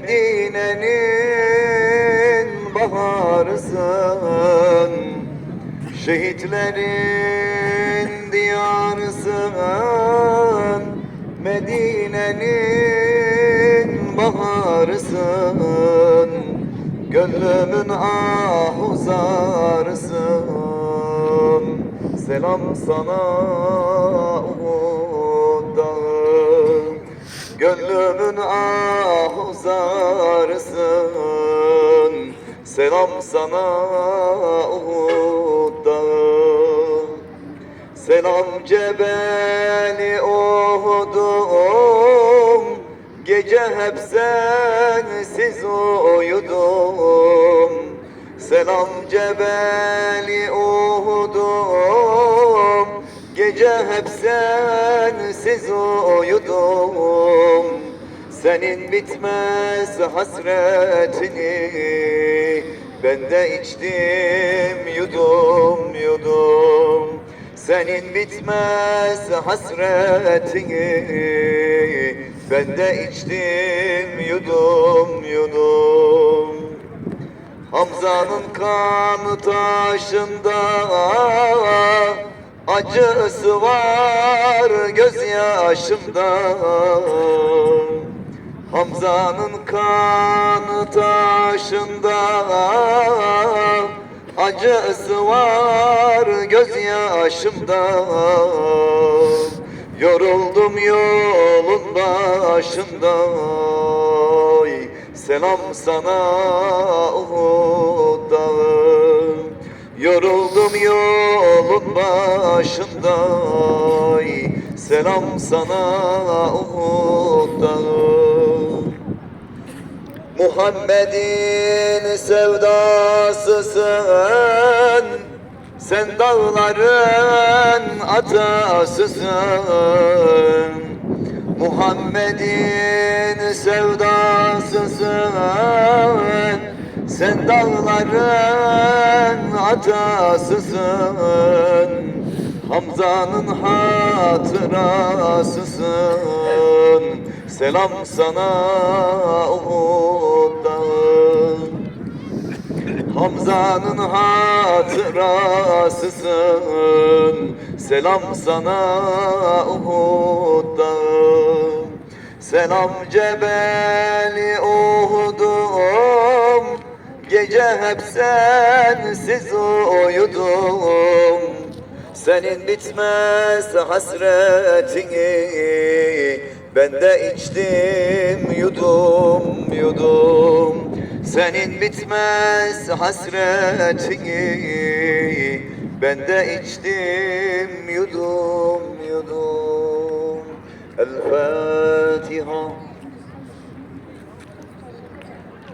Medine'nin baharısın Şehitlerin diyarısın Medine'nin baharısın Gönlümün ahuzarısın Selam sana Gönlümün ahuzarısın Selam sana Uhud Selam cebeli Uhud'um. Gece hep sensiz uyudum. Selam cebeli Uhud'um Gece hep sensiz uyudum. Senin bitmez hasretini Ben de içtim yudum yudum. Senin bitmez hasretini Ben de içtim yudum yudum. Hamza'nın kanı taşında Acısı var gözyaşımda. Hamza'nın kanı taşında. Acısı var gözyaşımda. Yoruldum yolun başında. Selam sana Uhud dağı. Yoruldum yolun başında Oy, Selam sana Uhud dağı. Muhammed'in sevdasısın Sen dağların atasısın. Muhammed'in sevdasısın Sen dağların atasısın Hamza'nın hatırasısın. Selam sana Uhud Hamza'nın hatırasısın. Selam sana Uhud Selam cebeli Uhud'um. Gece hep sensiz uyudum Senin bitmez hasretini Ben de içtim yudum yudum. Senin bitmez hasretini Ben de içtim yudum yudum. El Fatiha